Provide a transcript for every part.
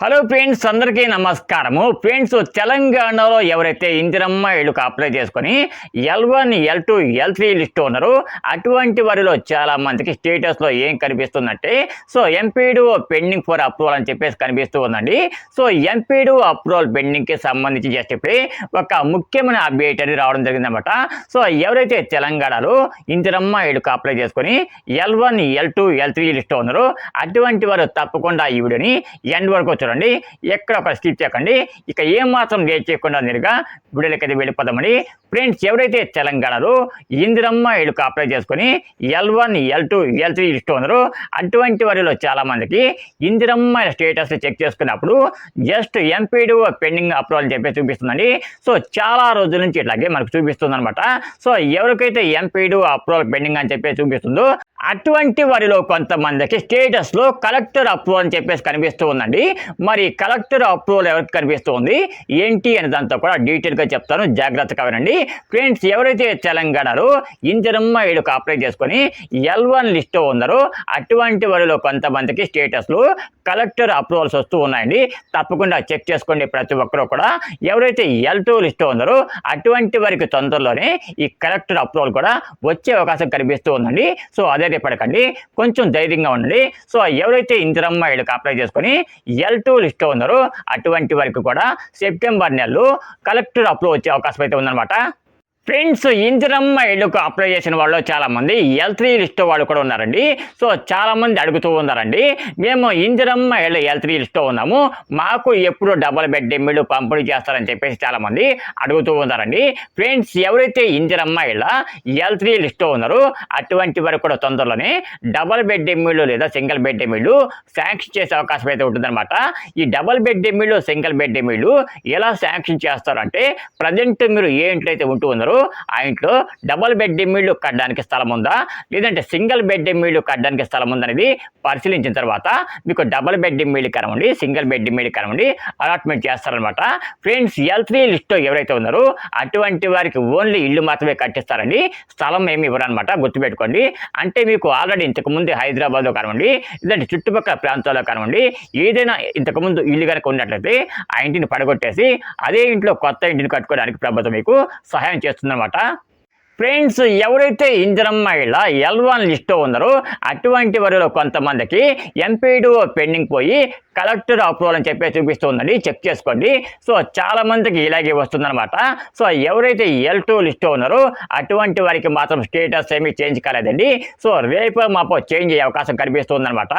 Hello friends అందరికీ నమస్కారము. Friends తెలంగాణలో ఎవరైతే ఇందిరమ్మ ఇళ్ళుకు అప్లై చేసుకొని L one L two L three list ఉన్నారో అటువంటి వారిలో చాలా మందికి స్టేటస్లో ఏం కనిపిస్తుందంటే so MPDO pending for approval అని చెప్పేసి కనిపిస్తూ ఉందండి. సో ఎంపీడు అప్రూవల్ పెండింగ్కి సంబంధించి జస్ట్ ఒక ముఖ్యమైన అప్డేట్ అనేది రావడం జరిగిందన్నమాట. సో ఎవరైతే తెలంగాణలో ఇందిరమ్మ ఇళ్ళుకు అప్లై చేసుకొని L one L two L three list ఉన్నారో అటువంటి వారు తప్పకుండా ఈ వీడియోని ఎండ్ వరకు చూడండి. ఎక్కడ ఒక స్కిప్ చేయకండి ఇక ఏమాత్రం మాత్రం లేట్ చేయకుండా నేరుగా వీడియోలకి అయితే వెళ్ళిపోదామని ఫ్రెండ్స్ ఎవరైతే తెలంగాణలో ఇందిరమ్మ ఇళ్ళకు అప్లై చేసుకొని L one L two L three ఇస్తూ ఉన్నారో అటువంటి వారిలో చాలా మందికి ఇందిరమ్మ స్టేటస్ చెక్ చేసుకున్నప్పుడు జస్ట్ ఎంపీడీఓ పెండింగ్ అప్రూవల్ చెప్పి చూపిస్తుందండి. సో చాలా రోజుల నుంచి ఇట్లాగే మనకు చూపిస్తుంది అనమాట సో ఎవరికైతే ఎంపీడీ అప్రూవల్ పెండింగ్ అని చెప్పి చూపిస్తుందో అటువంటి వారిలో కొంతమందికి స్టేటస్లో కలెక్టర్ అప్రూవల్ అని చెప్పేసి కనిపిస్తూ ఉందండి. మరి కలెక్టర్ అప్రూవల్ ఎవరికి కనిపిస్తుంది ఏంటి అనే దాంతో కూడా డీటెయిల్గా చెప్తాను. జాగ్రత్తగా వినండి. ఫ్రెండ్స్ ఎవరైతే తెలంగాణలో ఇంజరమ్మ ఏడుకు అప్లై చేసుకొని ఎల్ వన్ లిస్ట్ ఉన్నారో అటువంటి వారిలో కొంతమందికి స్టేటస్లో కలెక్టర్ అప్రూవల్స్ వస్తూ ఉన్నాయండి. తప్పకుండా చెక్ చేసుకోండి ప్రతి ఒక్కరూ కూడా. ఎవరైతే ఎల్ టూ లిస్ట్ ఉన్నారో అటువంటి వారికి తొందరలోనే ఈ కలెక్టర్ అప్రూవల్ కూడా వచ్చే అవకాశం కనిపిస్తూ ఉందండి. సో అదే రేపడకండి కొంచెం ధైర్యంగా ఉండండి. సో ఎవరైతే ఇందిరమ్మ ఇళ్ళకి అప్లై చేసుకొని ఎల్ టూ లిస్ట్ ఉన్నారో అటువంటి వారికి కూడా సెప్టెంబర్ నెలలో కలెక్టర్ అప్రూవ్ వచ్చే అవకాశం అయితే ఉందన్నమాట. ఫ్రెండ్స్ ఇందిరమ్మ ఇళ్ళకు అప్లై చేసిన వాళ్ళు చాలామంది ఎల్ త్రీ లిస్ట్ వాళ్ళు కూడా ఉన్నారండి. సో చాలామంది అడుగుతూ ఉన్నారండి. మేము ఇందిరమ్మ ఇళ్ళ ఎల్ త్రీ లిస్ట్లో ఉన్నాము. మాకు ఎప్పుడు డబల్ బెడ్ ఎమ్మిళ్ళు పంపిణీ చేస్తారని చెప్పేసి చాలామంది అడుగుతూ ఉన్నారండి. ఫ్రెండ్స్ ఎవరైతే ఇందిరమ్మ ఇళ్ళ ఎల్ త్రీ లిస్ట్లో ఉన్నారో అటువంటి వారు కూడా తొందరలోనే డబల్ బెడ్ ఎమ్మిళ్ళు లేదా సింగిల్ బెడ్ ఎమ్మిళ్ళు శాంక్షన్ చేసే అవకాశం అయితే ఉంటుందన్నమాట. ఈ డబల్ బెడ్ ఎమ్మిళ్ళు సింగిల్ బెడ్ ఎమ్మిళ్ళు ఎలా శాంక్షన్ చేస్తారంటే ప్రజెంట్ మీరు ఏ ఇంట్లో అయితే ఉంటూ ఉన్నారో ఆ ఇంట్లో డబుల్ బెడ్ ఎమ్మిళ్ళు కట్టడానికి స్థలం ఉందా? లేదంటే సింగిల్ బెడ్ ఎమ్మిళ్ళు కట్టడానికి స్థలం ఉందనేది పరిశీలించిన తర్వాత మీకు డబుల్ బెడ్ ఎమ్మిళ్ళు కనవండి సింగిల్ బెడ్ ఎమ్మిళ్ళు కనవండి అలాట్మెంట్ చేస్తారనమాట ఫ్రెండ్స్ ఎల్ త్రీ లిస్ట్లో ఎవరైతే ఉన్నారో అటువంటి వారికి ఓన్లీ ఇల్లు మాత్రమే కట్టిస్తారండి స్థలం ఏమి ఇవ్వరనమాట గుర్తుపెట్టుకోండి. అంటే మీకు ఆల్రెడీ ఇంతకుముందు హైదరాబాద్లో కనవండి లేదంటే చుట్టుపక్కల ప్రాంతాల్లో కనవండి ఏదైనా ఇంతకుముందు ఇల్లు కనుక ఉన్నట్లయితే ఆ ఇంటిని పడగొట్టేసి అదే ఇంట్లో కొత్త ఇంటిని కట్టుకోవడానికి ప్రభుత్వం మీకు సహాయం చేస్తుంది. చేస్తుందన్నమాట. ఫ్రెండ్స్ ఎవరైతే ఇందిరమ్మ ఇళ్ళ ఎల్ వన్ లిస్ట్లో ఉన్నారో అటువంటి వారిలో కొంతమందికి ఎంపీడీ పెండింగ్ పోయి కలెక్టర్ అప్రూవల్ అని చెప్పి చూపిస్తుందండి. చెక్ చేసుకోండి. సో చాలా మందికి ఇలాగే వస్తుందన్నమాట. సో ఎవరైతే ఎల్ టూ లిస్ట్ ఉన్నారో అటువంటి వారికి మాత్రం స్టేటస్ ఏమీ చేంజ్ కాలేదండి. సో రేపు మాపో చేంజ్ అయ్యే అవకాశం కనిపిస్తుందన్నమాట.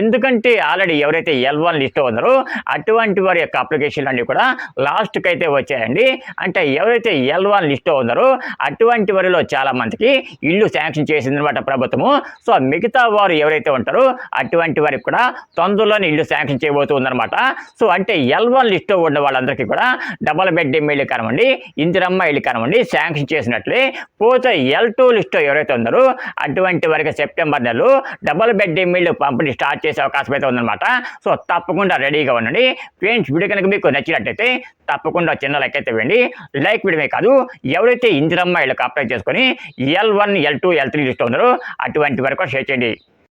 ఎందుకంటే ఆల్రెడీ ఎవరైతే ఎల్ వన్ లిస్ట్ ఉన్నారో అటువంటి వారి యొక్క అప్లికేషన్లు అన్ని కూడా లాస్ట్కి అయితే వచ్చాయండి. అంటే ఎవరైతే ఎల్ వన్ లిస్ట్ ఉన్నారో అటువంటి వారిలో చాలా మందికి ఇల్లు శాంక్షన్ చేసిందనమాట ప్రభుత్వము. సో మిగతా వారు ఎవరైతే ఉంటారో అటువంటి వారికి కూడా తొందరలోనే ఇల్లు శాంక్షన్ చేయబోతూ ఉందన్నమాట సో అంటే ఎల్ వన్ లిస్ట్లో ఉన్న వాళ్ళందరికీ కూడా డబల్ బెడ్ ఎమ్మెల్యే కానివ్వండి ఇందిరమ్మ ఇల్లు కానివ్వండి శాంక్షన్ చేసినట్లే. పోతే ఎల్ టూ లిస్ట్లో ఎవరైతే ఉన్నారో అటువంటి వరకు సెప్టెంబర్ నెలలో డబల్ బెడ్ ఎమ్మెల్యే పంపిణీ స్టార్ట్ చేసే అవకాశం అయితే ఉందన్నమాట. సో తప్పకుండా రెడీగా ఉండండి. ఫ్రెండ్స్ వీడియో కనుక మీకు నచ్చినట్టయితే తప్పకుండా చిన్న లైక్ అయితే వేయండి. లైక్ వీడమే కాదు ఎవరైతే ఇందిరమ్మ ఇళ్ళకి అప్లై చేసుకొని L one L two L three list ఉన్నారో అటువంటి వరకు షేర్ చేయండి.